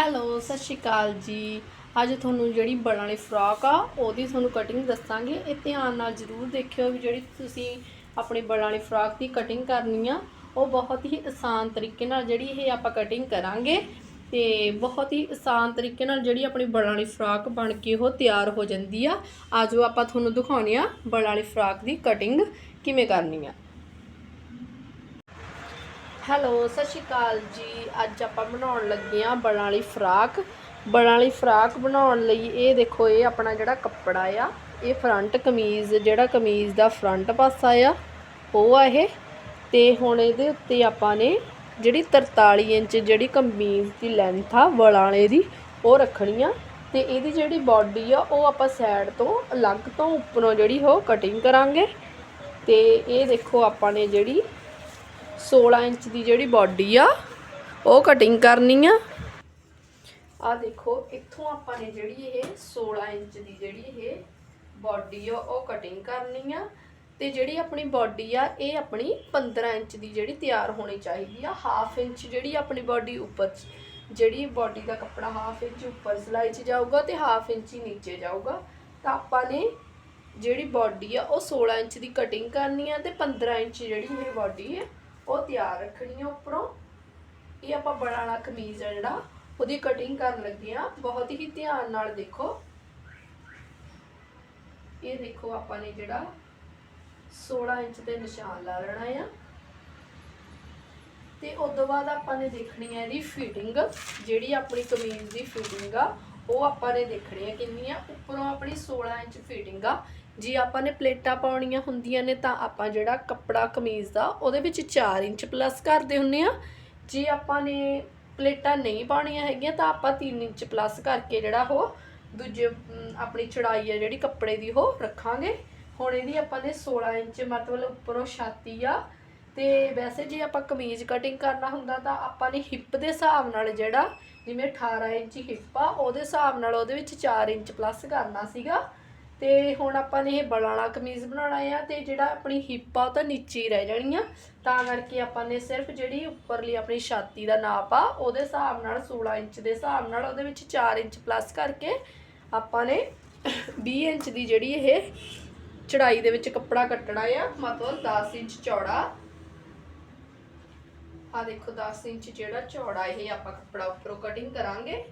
Hello, ਸਤਿ ਸ਼੍ਰੀ ਅਕਾਲ ਜੀ। ਅੱਜ ਤੁਹਾਨੂੰ ਜਿਹੜੀ ਬਲਾਂ ਵਾਲੀ ਫਰਾਕ ਆ, ਉਹਦੀ ਤੁਹਾਨੂੰ ਕਟਿੰਗ ਦੱਸਾਂਗੇ। ਇਹ ਧਿਆਨ ਨਾਲ ਜ਼ਰੂਰ ਦੇਖਿਓ ਵੀ ਜਿਹੜੀ ਤੁਸੀਂ ਆਪਣੀ ਬਲਾਂ ਵਾਲੀ ਫਰਾਕ ਦੀ ਕਟਿੰਗ ਕਰਨੀ ਆ, ਉਹ ਬਹੁਤ ਹੀ ਆਸਾਨ ਤਰੀਕੇ ਨਾਲ ਜਿਹੜੀ ਇਹ ਆਪਾਂ ਕਟਿੰਗ ਕਰਾਂਗੇ ਤੇ ਬਹੁਤ ਹੀ ਆਸਾਨ ਤਰੀਕੇ ਨਾਲ ਜਿਹੜੀ ਆਪਣੀ ਬਲਾਂ ਵਾਲੀ ਫਰਾਕ ਬਣ ਕੇ ਉਹ ਤਿਆਰ ਹੋ ਜਾਂਦੀ ਆ। ਆਜੋ ਆਪਾਂ ਤੁਹਾਨੂੰ ਦਿਖਾਉਣੀ ਆ ਬਲਾਂ ਵਾਲੀ ਫਰਾਕ ਦੀ ਕਟਿੰਗ ਕਿਵੇਂ ਕਰਨੀ ਆ। ਹੈਲੋ, ਸਤਿ ਸ਼੍ਰੀ ਅਕਾਲ ਜੀ। ਅੱਜ ਆਪਾਂ ਬਣਾਉਣ ਲੱਗੇ ਆ ਬਲਾਂ ਵਾਲੀ ਫਰਾਕ। ਬਲਾਂ ਵਾਲੀ ਫਰਾਕ ਬਣਾਉਣ ਲਈ ਇਹ ਦੇਖੋ, ਇਹ ਆਪਣਾ ਜਿਹੜਾ ਕੱਪੜਾ ਆ, ਇਹ ਫਰੰਟ ਕਮੀਜ਼, ਜਿਹੜਾ ਕਮੀਜ਼ ਦਾ ਫਰੰਟ ਪਾਸਾ ਆ, ਉਹ ਆ ਇਹ। ਤੇ ਹੁਣ ਇਹਦੇ ਉੱਤੇ ਆਪਾਂ ਨੇ ਜਿਹੜੀ 43 ਇੰਚ ਜਿਹੜੀ ਕਮੀਜ਼ ਦੀ ਲੈਂਥ ਆ ਬਲਾਂ ਵਾਲੇ ਦੀ, ਉਹ ਰੱਖਣੀ ਆ। ਤੇ ਇਹਦੀ ਜਿਹੜੀ ਬਾਡੀ ਆ, ਉਹ ਆਪਾਂ ਸਾਈਡ ਤੋਂ ਅਲੱਗ ਤੋਂ ਉੱਪਰੋਂ ਜਿਹੜੀ ਉਹ ਕਟਿੰਗ ਕਰਾਂਗੇ। ਤੇ ਇਹ ਦੇਖੋ ਆਪਾਂ ਨੇ ਜਿਹੜੀ 16 ਇੰਚ ਦੀ ਜਿਹੜੀ ਬਾਡੀ ਆ, ਉਹ ਕਟਿੰਗ ਕਰਨੀ ਆ। ਆ ਦੇਖੋ, ਇੱਥੋਂ ਆਪਾਂ ਨੇ ਜਿਹੜੀ ਇਹ 16 ਇੰਚ ਦੀ ਜਿਹੜੀ ਇਹ ਬਾਡੀ ਆ, ਉਹ ਕਟਿੰਗ ਕਰਨੀ ਆ। ਤੇ ਜਿਹੜੀ ਆਪਣੀ ਬਾਡੀ ਆ, ਇਹ ਆਪਣੀ 15 ਇੰਚ ਦੀ ਜਿਹੜੀ ਤਿਆਰ ਹੋਣੀ ਚਾਹੀਦੀ ਆ। ਹਾਫ ਇੰਚ ਜਿਹੜੀ ਆਪਣੀ ਬਾਡੀ ਉੱਪਰ ਜਿਹੜੀ ਬਾਡੀ ਦਾ ਕੱਪੜਾ ਹਾਫ ਇੰਚ ਉੱਪਰ ਸਿਲਾਈ 'ਚ ਜਾਊਗਾ ਤੇ ਹਾਫ ਇੰਚ ਹੀ ਨੀਚੇ ਜਾਊਗਾ। ਤਾਂ ਆਪਾਂ ਨੇ ਜਿਹੜੀ ਬਾਡੀ ਆ, ਉਹ 16 ਇੰਚ ਦੀ ਕਟਿੰਗ ਕਰਨੀ ਆ ਤੇ 15 ਇੰਚ ਜਿਹੜੀ ਇਹ ਬਾਡੀ ਹੈ ਉਹ ਤਿਆਰ ਰੱਖਣੀ ਆ ਉੱਪਰੋਂ। ਇਹ ਆਪਾਂ ਬੜਾ ਵਾਲਾ ਕਮੀਜ਼ ਆ ਜਿਹੜਾ, ਉਹਦੀ ਕਟਿੰਗ ਕਰਨ ਲੱਗੇ ਆ। ਬਹੁਤ ਹੀ ਧਿਆਨ ਨਾਲ ਦੇਖੋ। ਇਹ ਦੇਖੋ ਆਪਾਂ ਨੇ ਜਿਹੜਾ 16 ਇੰਚ ਤੇ ਨਿਸ਼ਾਨ ਲਾ ਲੈਣਾ ਆ। ਤੇ ਉਸ ਤੋਂ ਬਾਅਦ ਆਪਾਂ ਨੇ ਦੇਖਣੀ ਹੈ ਇਹਦੀ ਫਿਟਿੰਗ ਜਿਹੜੀ ਆਪਣੀ ਕਮੀਜ਼ ਦੀ ਫਿਟਿੰਗ ਆ, ਉਹ ਆਪਾਂ ਨੇ ਦੇਖਣੀ ਹੈ ਕਿੰਨੀ ਆ। ਉੱਪਰੋਂ ਆਪਣੀ 16 ਇੰਚ ਫਿਟਿੰਗ ਆ। ਜੇ ਆਪਾਂ ਨੇ ਪਲੇਟਾਂ ਪਾਉਣੀਆਂ ਹੁੰਦੀਆਂ ਨੇ ਤਾਂ ਆਪਾਂ ਜਿਹੜਾ ਕੱਪੜਾ, ਕਮੀਜ਼ ਦਾ, ਉਹਦੇ ਵਿੱਚ 4 ਇੰਚ ਪਲੱਸ ਕਰਦੇ ਹੁੰਨੇ ਆ। ਜੇ ਆਪਾਂ ਨੇ ਪਲੇਟਾਂ ਨਹੀਂ ਪਾਉਣੀਆਂ ਹੈਗੀਆਂ ਤਾਂ ਆਪਾਂ 3 ਇੰਚ ਪਲੱਸ ਕਰਕੇ ਜਿਹੜਾ ਉਹ ਦੂਜੇ ਆਪਣੀ ਚੜਾਈ ਆ ਜਿਹੜੀ ਕੱਪੜੇ ਦੀ ਉਹ ਰੱਖਾਂਗੇ। ਹੁਣ ਇਹਦੀ ਆਪਾਂ ਨੇ 16 ਇੰਚ ਮਤਲਬ ਉੱਪਰੋਂ ਛਾਤੀ ਆ। ਤੇ ਵੈਸੇ ਜੇ ਆਪਾਂ ਕਮੀਜ਼ ਕਟਿੰਗ ਕਰਨਾ ਹੁੰਦਾ ਤਾਂ ਆਪਾਂ ਨੇ ਹਿੱਪ ਦੇ ਹਿਸਾਬ ਨਾਲ ਜਿਹੜਾ ਜਿਵੇਂ 18 ਇੰਚ ਹਿੱਪ ਆ, ਉਹਦੇ ਹਿਸਾਬ ਨਾਲ ਉਹਦੇ ਵਿੱਚ 4 ਇੰਚ ਪਲੱਸ ਕਰਨਾ ਸੀਗਾ। ਤੇ ਹੁਣ ਆਪਾਂ ਨੇ ਇਹ ਬਲਾਂ ਵਾਲਾ ਕਮੀਜ਼ ਬਣਾਉਣਾ ਆ ਤੇ ਜਿਹੜਾ ਆਪਣੀ ਹਿੱਪ ਆ ਉਹ ਤਾਂ ਨੀਚੇ ਹੀ ਰਹਿ ਜਾਣੀ ਆ। ਤਾਂ ਕਰਕੇ ਆਪਾਂ ਨੇ ਸਿਰਫ ਜਿਹੜੀ ਉੱਪਰਲੀ ਆਪਣੀ ਛਾਤੀ ਦਾ ਨਾਪ ਆ, ਉਹਦੇ ਹਿਸਾਬ ਨਾਲ 16 ਇੰਚ ਦੇ ਹਿਸਾਬ ਨਾਲ ਉਹਦੇ ਵਿੱਚ 4 ਇੰਚ ਪਲੱਸ ਕਰਕੇ ਆਪਾਂ ਨੇ 20 ਇੰਚ ਦੀ ਜਿਹੜੀ ਇਹ ਚੜਾਈ ਦੇ ਵਿੱਚ ਕੱਪੜਾ ਕੱਟਣਾ ਆ। ਮਤਲਬ 10 ਇੰਚ ਚੌੜਾ। ਆ ਦੇਖੋ 10 ਇੰਚ ਜਿਹੜਾ ਚੌੜਾ ਇਹ ਆਪਾਂ ਕੱਪੜਾ ਉੱਪਰੋਂ ਕਟਿੰਗ ਕਰਾਂਗੇ।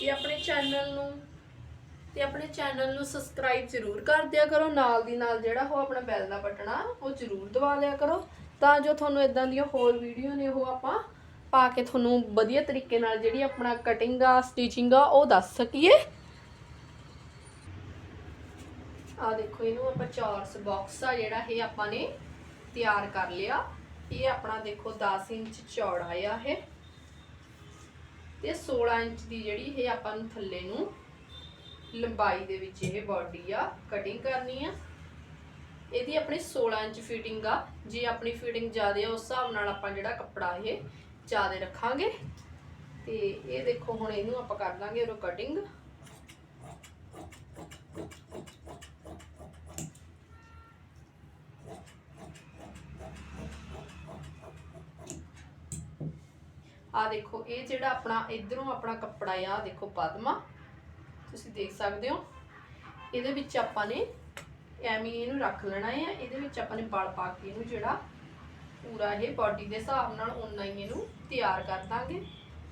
ਤੇ ਆਪਣੇ ਚੈਨਲ ਨੂੰ ਤੇ ਆਪਣੇ ਚੈਨਲ ਨੂੰ ਸਬਸਕ੍ਰਾਈਬ ਜ਼ਰੂਰ ਕਰ ਦਿਆ ਕਰੋ। ਨਾਲ ਦੀ ਨਾਲ ਜਿਹੜਾ ਉਹ ਆਪਣਾ ਬੈਲ ਦਾ ਬਟਨ ਆ, ਉਹ ਜ਼ਰੂਰ ਦਬਾ ਲਿਆ ਕਰੋ। ਤਾਂ ਜੋ ਤੁਹਾਨੂੰ ਇਦਾਂ ਦੀਆਂ ਹੋਰ ਵੀਡੀਓ ਨੇ ਉਹ ਆਪਾਂ ਪਾ ਕੇ ਤੁਹਾਨੂੰ ਵਧੀਆ ਤਰੀਕੇ ਨਾਲ ਜਿਹੜੀ ਆਪਣਾ ਕਟਿੰਗ ਆ ਸਟਿਚਿੰਗ ਆ, ਉਹ ਦੱਸ ਸਕੀਏ। ਆ ਦੇਖੋ, ਇਹਨੂੰ ਆਪਾਂ ਚੌਰਸ ਬਾਕਸ ਆ ਜਿਹੜਾ ਇਹ ਆਪਾਂ ਨੇ ਤਿਆਰ ਕਰ ਲਿਆ। ਇਹ ਆਪਣਾ ਦੇਖੋ 10 ਇੰਚ ਚੌੜਾ ਆ ਇਹ। ਤੇ 16 ਇੰਚ ਦੀ ਜਿਹੜੀ ਇਹ ਆਪਾਂ ਨੂੰ ਥੱਲੇ ਨੂੰ ਲੰਬਾਈ ਦੇ ਵਿੱਚ ਇਹ ਬਾਡੀ ਆ ਕਟਿੰਗ ਕਰਨੀ ਆ। ਇਹਦੀ ਆਪਣੀ 16 ਇੰਚ ਫਿਟਿੰਗ ਆ। ਜੇ ਆਪਣੀ ਫਿਟਿੰਗ ਜ਼ਿਆਦਾ ਆ, ਉਸ ਹਿਸਾਬ ਨਾਲ ਆਪਾਂ ਜਿਹੜਾ ਕੱਪੜਾ ਇਹ ਜ਼ਿਆਦਾ ਰੱਖਾਂਗੇ। ਤੇ ਇਹ ਦੇਖੋ, ਹੁਣ ਇਹਨੂੰ ਆਪਾਂ ਕਰ ਲਾਂਗੇ ਉਹ ਕਟਿੰਗ ਆ ਦੇਖੋ, ਇਹ ਜਿਹੜਾ ਆਪਣਾ ਇਧਰੋਂ ਆਪਣਾ ਕੱਪੜਾ ਆ, ਆਹ ਦੇਖੋ ਪਦਮਾ। ਤੁਸੀਂ ਦੇਖ ਸਕਦੇ ਹੋ। ਇਹਦੇ ਵਿੱਚ ਆਪਾਂ ਨੇ ਐਵੇਂ ਇਹਨੂੰ ਰੱਖ ਲੈਣਾ ਹੈ ਇਹਦੇ ਵਿੱਚ ਆਪਾਂ ਨੇ ਵਲ ਪਾ ਕੇ ਇਹਨੂੰ ਜਿਹੜਾ ਪੂਰਾ ਇਹ ਬਾਡੀ ਦੇ ਹਿਸਾਬ ਨਾਲ ਓਨਾ ਹੀ ਇਹਨੂੰ ਤਿਆਰ ਕਰ ਦਾਂਗੇ।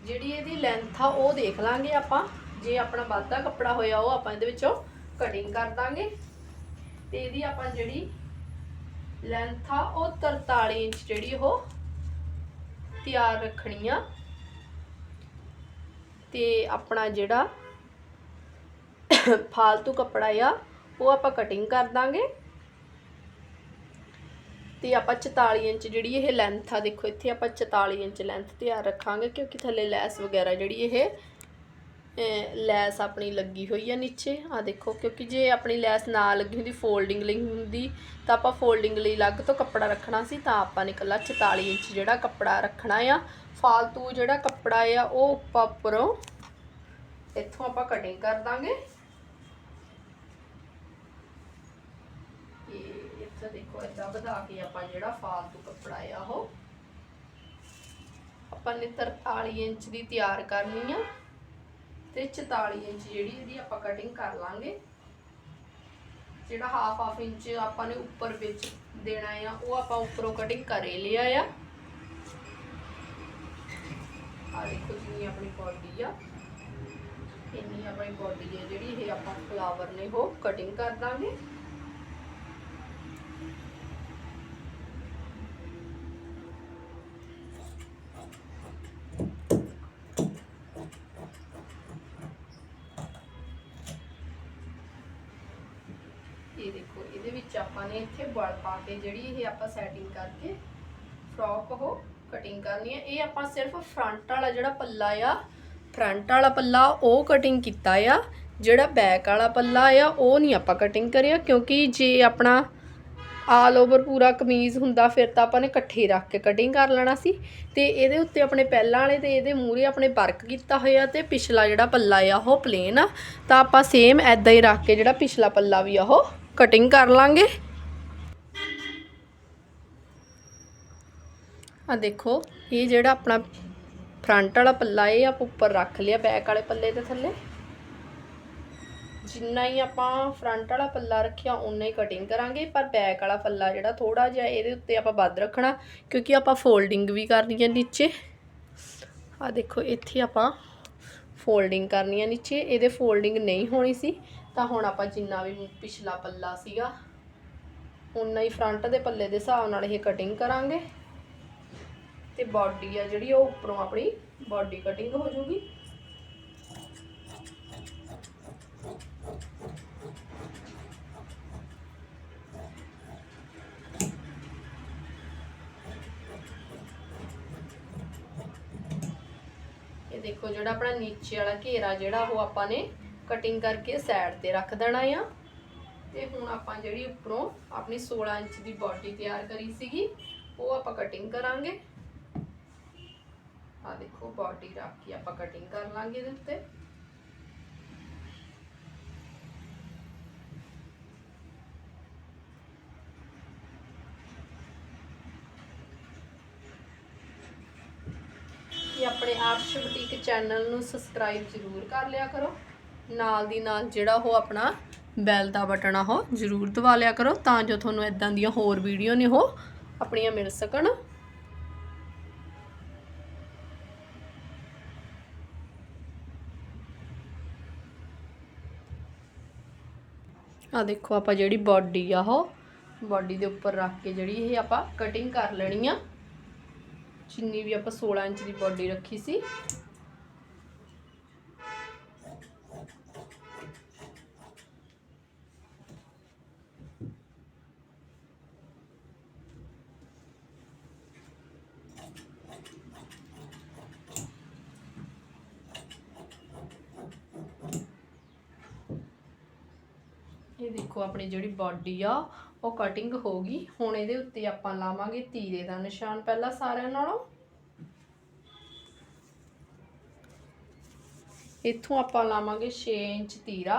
ਜਿਹੜੀ ਇਹਦੀ ਲੈਂਥ ਆ, ਉਹ ਦੇਖ ਲਾਂਗੇ ਆਪਾਂ। ਜੇ ਆਪਣਾ ਵਾਧਾ ਕੱਪੜਾ ਹੋਇਆ, ਉਹ ਆਪਾਂ ਇਹਦੇ ਵਿੱਚੋਂ ਕਟਿੰਗ ਕਰ ਦਾਂਗੇ। ਤੇ ਇਹਦੀ ਆਪਾਂ ਜਿਹੜੀ ਲੈਂਥ ਆ, ਉਹ 43 ਇੰਚ ਜਿਹੜੀ ਉਹ ਤਿਆਰ ਰੱਖਣੀ ਆ। ਤੇ ਆਪਣਾ ਜਿਹੜਾ ਫਾਲਤੂ ਕੱਪੜਾ ਆ, ਉਹ ਆਪਾਂ ਕਟਿੰਗ ਕਰ ਦਾਂਗੇ। ਤੇ ਆਪਾਂ 44 ਇੰਚ ਜਿਹੜੀ ਇਹ ਲੈਂਥ ਆ, ਦੇਖੋ ਇੱਥੇ ਆਪਾਂ 44 ਇੰਚ ਲੈਂਥ ਤਿਆਰ ਰੱਖਾਂਗੇ, ਕਿਉਂਕਿ ਥੱਲੇ ਲੈਸ ਵਗੈਰਾ ਜਿਹੜੀ ਇਹ ਲੈਸ ਆਪਣੀ ਲੱਗੀ ਹੋਈ ਆ ਨੀਚੇ। ਆ ਦੇਖੋ, ਕਿਉਂਕਿ ਜੇ ਆਪਣੀ ਲੈਸ ਨਾ ਲੱਗੀ ਹੁੰਦੀ, ਫੋਲਡਿੰਗ ਲਈ ਹੁੰਦੀ, ਤਾਂ ਆਪਾਂ ਫੋਲਡਿੰਗ ਲਈ ਅਲੱਗ ਤੋਂ ਕੱਪੜਾ ਰੱਖਣਾ ਸੀ, ਤਾਂ ਆਪਾਂ ਨੇ ਇਕੱਲਾ 44 ਇੰਚ ਜਿਹੜਾ ਕੱਪੜਾ ਰੱਖਣਾ ਆ। ਫਾਲਤੂ ਜਿਹੜਾ ਕੱਪੜਾ ਆ, ਉਹ ਉੱਪਰ ਉੱਪਰੋਂ ਇੱਥੋਂ ਆਪਾਂ ਕਟਿੰਗ ਕਰ ਦਾਂਗੇ। ਇੱਥੇ ਦੇਖੋ, ਏਦਾਂ ਵਧਾ ਕੇ ਆਪਾਂ ਜਿਹੜਾ ਫਾਲਤੂ ਕੱਪੜਾ ਆ, ਉਹ ਆਪਾਂ ਨੇ 43 ਇੰਚ ਦੀ ਤਿਆਰ ਕਰਨੀ ਆ। ਤੇ 44 ਇੰਚ ਜਿਹੜੀ ਇਹਦੀ ਆਪਾਂ ਕਟਿੰਗ ਕਰ ਲਾਂਗੇ। ਜਿਹੜਾ ਹਾਫ ਹਾਫ ਇੰਚ ਆਪਾਂ ਨੇ ਉੱਪਰ ਵਿੱਚ ਦੇਣਾ ਆ, ਉਹ ਆਪਾਂ ਉੱਪਰੋਂ ਕਟਿੰਗ ਕਰੇ ਲਿਆ ਆ। ਆ ਦੇਖੋ ਜਿੰਨੀ ਆਪਣੀ ਬੋਡੀ ਆ, ਇੰਨੀ ਆਪਣੀ ਬੋਡੀ ਹੈ ਜਿਹੜੀ ਇਹ ਆਪਾਂ ਫਲਾਵਰ ਨੇ ਉਹ ਕਟਿੰਗ ਕਰ ਦਾਂਗੇ ਇਹ ਦੇਖੋ ਇਹਦੇ ਵਿੱਚ ਆਪਾਂ ਨੇ ਇੱਥੇ ਬਲ ਪਾ ਕੇ ਜਿਹੜੀ ਇਹ ਆਪਾਂ ਸੈਟਿੰਗ ਕਰਕੇ ਫਰੋਕ ਉਹ ਕਟਿੰਗ ਕਰਨੀ ਹੈ। ਇਹ ਆਪਾਂ ਸਿਰਫ ਫਰੰਟ ਵਾਲਾ ਜਿਹੜਾ ਪੱਲਾ ਆ ਫਰੰਟ ਵਾਲਾ ਪੱਲਾ ਉਹ ਕਟਿੰਗ ਕੀਤਾ ਆ। ਜਿਹੜਾ ਬੈਕ ਵਾਲਾ ਪੱਲਾ ਆ, ਉਹ ਨਹੀਂ ਆਪਾਂ ਕਟਿੰਗ ਕਰਿਆ ਕਿਉਂਕਿ ਜੇ ਆਪਣਾ ਆਲ ਓਵਰ ਪੂਰਾ ਕਮੀਜ਼ ਹੁੰਦਾ, ਫਿਰ ਤਾਂ ਆਪਾਂ ਨੇ ਇਕੱਠੇ ਰੱਖ ਕੇ ਕਟਿੰਗ ਕਰ ਲੈਣਾ ਸੀ। ਤੇ ਇਹਦੇ ਉੱਤੇ ਆਪਣੇ ਪਹਿਲਾਂ ਵਾਲੇ ਤੇ ਇਹਦੇ ਮੂਹਰੇ ਆਪਣੇ ਵਰਕ ਕੀਤਾ ਹੋਇਆ ਤੇ ਪਿਛਲਾ ਜਿਹੜਾ ਪੱਲਾ ਆ, ਉਹ ਪਲੇਨ ਆ। ਤਾਂ ਆਪਾਂ ਸੇਮ ਐਦਾਂ ਹੀ ਰੱਖ ਕੇ ਜਿਹੜਾ ਪਿਛਲਾ ਪੱਲਾ ਵੀ ਆ, ਉਹ ਕਟਿੰਗ ਕਰ ਲਾਂਗੇ। ਆ ਦੇਖੋ, ਇਹ ਜਿਹੜਾ ਆਪਣਾ ਫਰੰਟ ਵਾਲਾ ਪੱਲਾ, ਇਹ ਆਪਾਂ ਉੱਪਰ ਰੱਖ ਲਿਆ ਬੈਕ ਵਾਲੇ ਪੱਲੇ ਦੇ ਥੱਲੇ। ਜਿੰਨਾ ਹੀ ਆਪਾਂ ਫਰੰਟ ਵਾਲਾ ਪੱਲਾ ਰੱਖਿਆ ਉਨਾ ਹੀ ਕਟਿੰਗ ਕਰਾਂਗੇ। ਪਰ ਬੈਕ ਵਾਲਾ ਪੱਲਾ ਜਿਹੜਾ ਥੋੜਾ ਜਿਹਾ, ਇਹਦੇ ਉੱਤੇ ਆਪਾਂ ਵੱਧ ਰੱਖਣਾ, ਕਿਉਂਕਿ ਆਪਾਂ ਫੋਲਡਿੰਗ ਵੀ ਕਰਨੀ ਹੈ ਨੀਚੇ। ਆ ਦੇਖੋ, ਇੱਥੇ ਆਪਾਂ ਫੋਲਡਿੰਗ ਕਰਨੀ ਹੈ ਨੀਚੇ। ਇਹਦੇ ਫੋਲਡਿੰਗ ਨਹੀਂ ਹੋਣੀ ਸੀ, ਤਾਂ ਹੁਣ ਆਪਾਂ ਜਿੰਨਾ ਵੀ ਪਿਛਲਾ ਪੱਲਾ ਸੀਗਾ ਉਨਾ ਹੀ ਫਰੰਟ ਦੇ ਪੱਲੇ ਦੇ ਹਿਸਾਬ ਨਾਲ ਇਹ ਕਟਿੰਗ ਕਰਾਂਗੇ। ਤੇ ਬਾਡੀ ਆ ਜਿਹੜੀ ਉਹ ਉੱਪਰੋਂ ਆਪਣੀ ਬਾਡੀ ਕਟਿੰਗ ਹੋ ਜਾਊਗੀ। ਇਹ ਦੇਖੋ ਜਿਹੜਾ ਆਪਣਾ ਨੀਚੇ ਵਾਲਾ ਘੇਰਾ ਜਿਹੜਾ, ਉਹ ਆਪਾਂ ਨੇ ਕਟਿੰਗ ਕਰਕੇ ਸਾਈਡ ਤੇ ਰੱਖ ਦੇਣਾ ਆ। ਤੇ ਹੁਣ ਆਪਾਂ ਜਿਹੜੀ ਉੱਪਰੋਂ ਆਪਣੀ 16 ਇੰਚ ਦੀ ਬਾਡੀ ਤਿਆਰ ਕਰੀ ਸੀਗੀ, ਉਹ ਆਪਾਂ ਕਟਿੰਗ ਕਰਾਂਗੇ। ਆ ਦੇਖੋ ਬਾਡੀ ਰੱਖ ਕੇ ਆਪਾਂ ਕਟਿੰਗ ਕਰ ਲਾਂਗੇ ਇਹਦੇ ਉੱਤੇ। ਕਿ ਆਪਣੇ ਆਰਸ਼ ਬੁਟੀਕ ਚੈਨਲ ਨੂੰ ਸਬਸਕ੍ਰਾਈਬ ਜ਼ਰੂਰ ਕਰ ਲਿਆ ਕਰੋ। ਨਾਲ ਦੀ ਨਾਲ ਜਿਹੜਾ ਉਹ ਆਪਣਾ ਬੈਲ ਦਾ ਬਟਨ ਆ, ਉਹ ਜ਼ਰੂਰ ਦਬਾ ਲਿਆ ਕਰੋ ਤਾਂ ਜੋ ਤੁਹਾਨੂੰ ਇਦਾਂ ਦੀਆਂ ਹੋਰ ਵੀਡੀਓ ਨੇ ਉਹ ਆਪਣੀਆਂ ਮਿਲ ਸਕਣ। ਆ ਦੇਖੋ ਆਪਾਂ ਜਿਹੜੀ ਬਾਡੀ ਆ ਉਹ ਬਾਡੀ ਦੇ ਉੱਪਰ ਰੱਖ ਕੇ ਜਿਹੜੀ ਇਹ ਆਪਾਂ ਕਟਿੰਗ ਕਰ ਲੈਣੀ ਆ। ਜਿੰਨੀ ਵੀ ਆਪਾਂ 16 ਇੰਚ ਦੀ ਬਾਡੀ ਰੱਖੀ ਸੀ। ਦੇਖੋ ਆਪਣੀ ਜਿਹੜੀ ਬਾਡੀ ਆ, ਉਹ ਕਟਿੰਗ ਹੋ ਗਈ। ਹੁਣ ਇਹਦੇ ਉੱਤੇ ਆਪਾਂ ਲਾਵਾਂਗੇ ਤੀਰੇ ਦਾ ਨਿਸ਼ਾਨ ਪਹਿਲਾਂ ਸਾਰਿਆਂ ਨਾਲੋਂ। ਇੱਥੋਂ ਆਪਾਂ ਲਾਵਾਂਗੇ 6 ਇੰਚ ਤੀਰਾ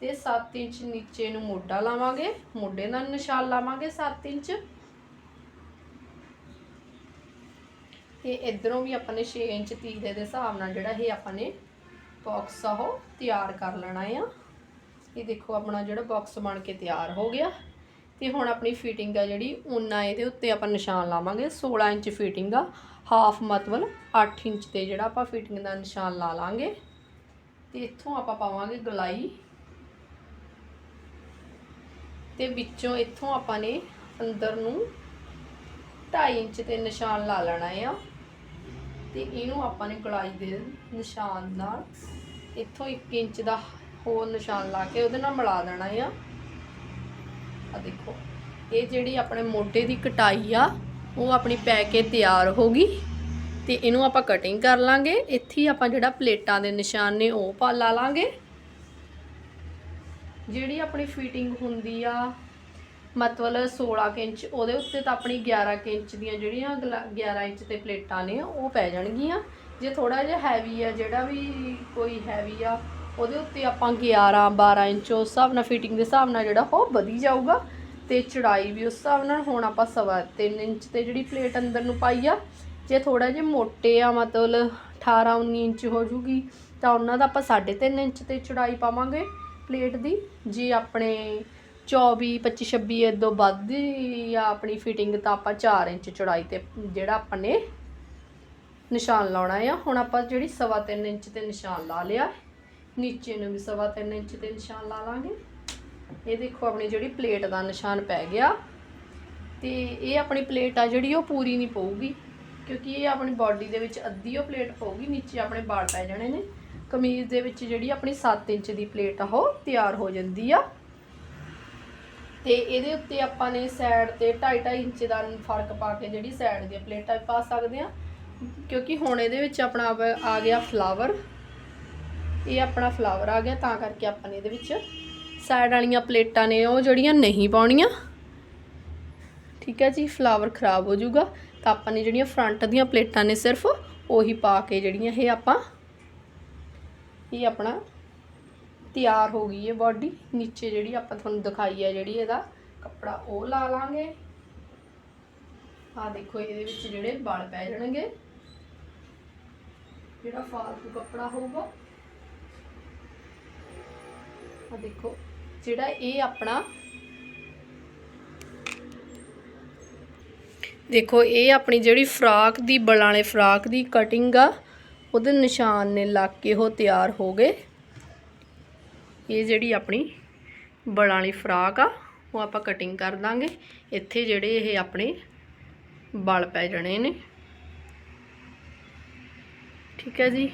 ਤੇ 7 ਇੰਚ ਨੀਚੇ ਨੂੰ ਮੋਢਾ ਲਾਵਾਂਗੇ। ਮੋਢੇ ਦਾ ਨਿਸ਼ਾਨ ਲਾਵਾਂਗੇ 7 ਇੰਚ। ਤੇ ਇਧਰੋਂ ਵੀ ਆਪਾਂ ਨੇ 6 ਇੰਚ ਤੀਰੇ ਦੇ ਹਿਸਾਬ ਨਾਲ ਜਿਹੜਾ ਇਹ ਆਪਾਂ ਨੇ ਬਾਕਸ ਆ ਉਹ ਤਿਆਰ ਕਰ ਲੈਣਾ ਆ। ਇਹ ਦੇਖੋ ਆਪਣਾ ਜਿਹੜਾ ਬਾਕਸ ਬਣ ਕੇ ਤਿਆਰ ਹੋ ਗਿਆ ਤੇ ਹੁਣ ਆਪਣੀ ਫਿਟਿੰਗ ਆ ਜਿਹੜੀ ਉਨਾ ਇਹਦੇ ਉੱਤੇ ਆਪਾਂ ਨਿਸ਼ਾਨ ਲਾਵਾਂਗੇ 16 ਇੰਚ ਫਿਟਿੰਗ ਆ ਹਾਫ ਮਤਲਬ 8 ਇੰਚ ਤੇ ਜਿਹੜਾ ਆਪਾਂ ਫਿਟਿੰਗ ਦਾ ਨਿਸ਼ਾਨ ਲਾ ਲਾਂਗੇ। ਤੇ ਇੱਥੋਂ ਆਪਾਂ ਪਾਵਾਂਗੇ ਗਲਾਈ। ਤੇ ਵਿੱਚੋਂ ਇੱਥੋਂ ਆਪਾਂ ਨੇ ਅੰਦਰ ਨੂੰ 2.5 ਇੰਚ ਤੇ ਨਿਸ਼ਾਨ ਲਾ ਲੈਣਾ ਆ। ਤੇ ਇਹਨੂੰ ਆਪਾਂ ਨੇ ਗਲਾਈ ਦੇ ਨਿਸ਼ਾਨ ਨਾਲ ਇੱਥੋਂ 1 ਇੰਚ ਦਾ ਹੋਰ ਨਿਸ਼ਾਨ ਲਾ ਕੇ ਉਹਦੇ ਨਾਲ ਮਿਲਾ ਦੇਣਾ ਆ। ਆ ਦੇਖੋ, ਇਹ ਜਿਹੜੀ ਆਪਣੇ ਮੋਢੇ ਦੀ ਕਟਾਈ ਆ, ਉਹ ਆਪਣੀ ਪੈ ਕੇ ਤਿਆਰ ਹੋ ਗਈ ਤੇ ਇਹਨੂੰ ਆਪਾਂ ਕਟਿੰਗ ਕਰ ਲਾਂਗੇ। ਇੱਥੇ ਆਪਾਂ ਜਿਹੜਾ ਪਲੇਟਾਂ ਦੇ ਨਿਸ਼ਾਨ ਨੇ ਉਹ ਪਾ ਲਾ ਲਾਂਗੇ। ਜਿਹੜੀ ਆਪਣੀ ਫਿਟਿੰਗ ਹੁੰਦੀ ਆ, ਮਤਲਬ 16 ਕੁ ਇੰਚ, ਉਹਦੇ ਉੱਤੇ ਤਾਂ ਆਪਣੀ 11 ਕੁ ਇੰਚ ਦੀਆਂ ਜਿਹੜੀਆਂ ਗਲਾ- 11 ਇੰਚ ਤੇ ਪਲੇਟਾਂ ਨੇ, ਉਹ ਪੈ ਜਾਣਗੀਆਂ। ਜੇ ਥੋੜਾ ਜਿਹਾ ਹੈਵੀ ਆ, ਜਿਹੜਾ ਵੀ ਕੋਈ ਹੈਵੀ ਆ ਉਹਦੇ ਉੱਤੇ ਆਪਾਂ 11 12 ਇੰਚ ਉਸ ਹਿਸਾਬ ਨਾਲ ਫਿਟਿੰਗ ਦੇ ਹਿਸਾਬ ਨਾਲ ਜਿਹੜਾ ਉਹ ਵਧੀ ਜਾਊਗਾ ਤੇ ਚੜਾਈ ਵੀ ਉਸ ਹਿਸਾਬ ਨਾਲ। ਹੁਣ ਆਪਾਂ ਸਵਾ ਤਿੰਨ ਇੰਚ ਤੇ ਜਿਹੜੀ ਪਲੇਟ ਅੰਦਰ ਨੂੰ ਪਾਈ ਆ, ਜੇ ਥੋੜਾ ਜਿਹਾ ਮੋਟੇ ਆ, ਮਤਲਬ 18 19 ਇੰਚ ਹੋ ਜੂਗੀ, ਤਾਂ ਉਹਨਾਂ ਦਾ ਆਪਾਂ 3.5 ਇੰਚ ਤੇ ਚੜਾਈ ਪਾਵਾਂਗੇ ਪਲੇਟ ਦੀ। ਜੇ ਆਪਣੇ 24 25 26 ਇਦੋਂ ਵੱਧ ਦੀ ਆ ਆਪਣੀ ਫਿਟਿੰਗ ਤਾਂ ਆਪਾਂ 4 ਇੰਚ ਚੌੜਾਈ ਤੇ ਜਿਹੜਾ ਆਪਾਂ ਨੇ ਨਿਸ਼ਾਨ ਲਾਉਣਾ ਆ। ਹੁਣ ਆਪਾਂ ਜਿਹੜੀ ਸਵਾ ਤਿੰਨ ਇੰਚ ਤੇ ਨਿਸ਼ਾਨ ਲਾ ਲਿਆ ਨੀਚੇ ਨੂੰ ਵੀ ਸਵਾ ਤਿੰਨ ਇੰਚ ਤੇ ਨਿਸ਼ਾਨ ਲਾ ਲਾਂਗੇ। ਇਹ ਦੇਖੋ ਆਪਣੀ ਜਿਹੜੀ ਪਲੇਟ ਦਾ ਨਿਸ਼ਾਨ ਪੈ ਗਿਆ। ਤੇ ਇਹ ਆਪਣੀ ਪਲੇਟ ਆ ਜਿਹੜੀ ਉਹ ਪੂਰੀ ਨਹੀਂ ਪਊਗੀ, ਕਿਉਂਕਿ ਇਹ ਆਪਣੀ ਬਾਡੀ ਦੇ ਵਿੱਚ ਅੱਧੀ ਉਹ ਪਲੇਟ ਪਊਗੀ, ਨੀਚੇ ਆਪਣੇ ਬਾਲ ਪੈ ਜਾਣੇ ਨੇ। ਕਮੀਜ਼ ਦੇ ਵਿੱਚ ਜਿਹੜੀ ਆਪਣੀ 7 ਇੰਚ ਦੀ ਪਲੇਟ ਆ, ਉਹ ਤਿਆਰ ਹੋ ਜਾਂਦੀ ਆ। ਤੇ ਇਹਦੇ ਉੱਤੇ ਆਪਾਂ ਨੇ ਸਾਈਡ ਤੇ 2.5 ਇੰਚ ਦਾ ਫ਼ਰਕ ਪਾ ਕੇ ਜਿਹੜੀ ਸਾਈਡ ਦੀਆਂ ਪਲੇਟਾਂ ਪਾ ਸਕਦੇ ਆ, ਕਿਉਂਕਿ ਹੁਣ ਇਹਦੇ ਵਿੱਚ ਆਪਣਾ ਆ ਗਿਆ ਫਲਾਵਰ ਇਹ ਆਪਣਾ ਫਲਾਵਰ ਆ ਗਿਆ, ਤਾਂ ਕਰਕੇ ਆਪਾਂ ਨੇ ਇਹਦੇ ਵਿੱਚ ਸਾਈਡ ਵਾਲੀਆਂ ਪਲੇਟਾਂ ਨੇ ਉਹ ਜਿਹੜੀਆਂ ਨਹੀਂ ਪਾਉਣੀਆਂ। ਠੀਕ ਹੈ ਜੀ ਫਲਾਵਰ ਖਰਾਬ ਹੋ ਜਾਊਗਾ, ਤਾਂ ਆਪਾਂ ਨੇ ਜਿਹੜੀਆਂ ਫਰੰਟ ਦੀਆਂ ਪਲੇਟਾਂ ਨੇ ਸਿਰਫ ਉਹੀ ਪਾ ਕੇ ਜਿਹੜੀਆਂ ਇਹ ਆਪਾਂ, ਇਹ ਆਪਣਾ ਤਿਆਰ ਹੋ ਗਈ ਹੈ ਬਾਡੀ ਨੀਚੇ ਜਿਹੜੀ ਆਪਾਂ ਤੁਹਾਨੂੰ ਦਿਖਾਈ ਹੈ ਜਿਹੜੀ ਇਹਦਾ ਕੱਪੜਾ, ਉਹ ਲਾ ਲਾਂਗੇ। ਆ ਦੇਖੋ, ਇਹਦੇ ਵਿੱਚ ਜਿਹੜੇ ਵਾਲ ਪੈ ਜਾਣਗੇ। ਜਿਹੜਾ ਫਾਲਤੂ ਕੱਪੜਾ ਹੋਊਗਾ ਆ ਦੇਖੋ, ਜਿਹੜਾ ਇਹ ਆਪਣਾ ਦੇਖੋ, ਇਹ ਆਪਣੀ ਜਿਹੜੀ ਫਰਾਕ ਦੀ ਬਲਾਂ ਵਾਲੇ ਫਰਾਕ ਦੀ ਕਟਿੰਗ ਆ, ਉਹਦੇ ਨਿਸ਼ਾਨ ਨੇ ਲੱਗ ਕੇ ਉਹ ਤਿਆਰ ਹੋ ਗਏ। ਇਹ ਜਿਹੜੀ ਆਪਣੀ ਬਲਾਂ ਵਾਲੀ ਫਰਾਕ ਆ, ਉਹ ਆਪਾਂ ਕਟਿੰਗ ਕਰ ਦਾਂਗੇ। ਇੱਥੇ ਜਿਹੜੇ ਇਹ ਆਪਣੇ ਬਲ ਪੈ ਜਾਣੇ ਨੇ। ਠੀਕ ਹੈ ਜੀ।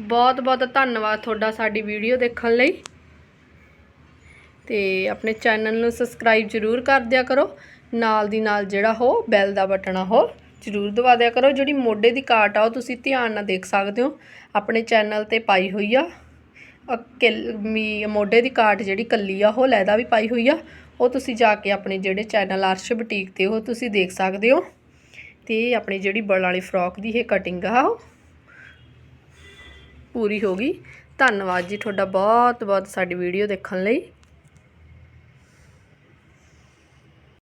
ਬਹੁਤ ਬਹੁਤ ਧੰਨਵਾਦ ਤੁਹਾਡਾ ਸਾਡੀ ਵੀਡੀਓ ਦੇਖਣ ਲਈ। ਤੇ ਆਪਣੇ ਚੈਨਲ ਨੂੰ ਸਬਸਕ੍ਰਾਈਬ ਜ਼ਰੂਰ ਕਰ ਦਿਆ ਕਰੋ। ਨਾਲ ਦੀ ਨਾਲ ਜਿਹੜਾ ਹੋ ਬੈਲ ਦਾ ਬਟਨ ਆ, ਉਹ ਜ਼ਰੂਰ ਦਬਾ ਦਿਆ ਕਰੋ। ਜਿਹੜੀ ਮੋਢੇ ਦੀ ਕਾਟ ਆ, ਉਹ ਤੁਸੀਂ ਧਿਆਨ ਨਾਲ ਦੇਖ ਸਕਦੇ ਹੋ। ਆਪਣੇ ਚੈਨਲ ਤੇ ਪਾਈ ਹੋਈ ਆ ਅ ਮੀ, ਮੋਢੇ ਦੀ ਕਾਟ ਜਿਹੜੀ ਕੱਲੀ ਆ, ਉਹ ਲੈਦਾ ਵੀ ਪਾਈ ਹੋਈ ਆ। ਉਹ ਤੁਸੀਂ ਜਾ ਕੇ ਆਪਣੇ ਜਿਹੜੇ ਚੈਨਲ ਅਰਸ਼ ਬੁਟੀਕ ਤੇ, ਉਹ ਤੁਸੀਂ ਦੇਖ ਸਕਦੇ ਹੋ। ਤੇ ਆਪਣੀ ਜਿਹੜੀ ਬਲ ਵਾਲੀ ਫਰੋਕ ਦੀ ਇਹ ਕਟਿੰਗ ਆ, ਉਹ ਪੂਰੀ ਹੋ ਗਈ। ਧੰਨਵਾਦ ਜੀ ਤੁਹਾਡਾ ਬਹੁਤ ਬਹੁਤ ਸਾਡੀ ਵੀਡੀਓ ਦੇਖਣ ਲਈ।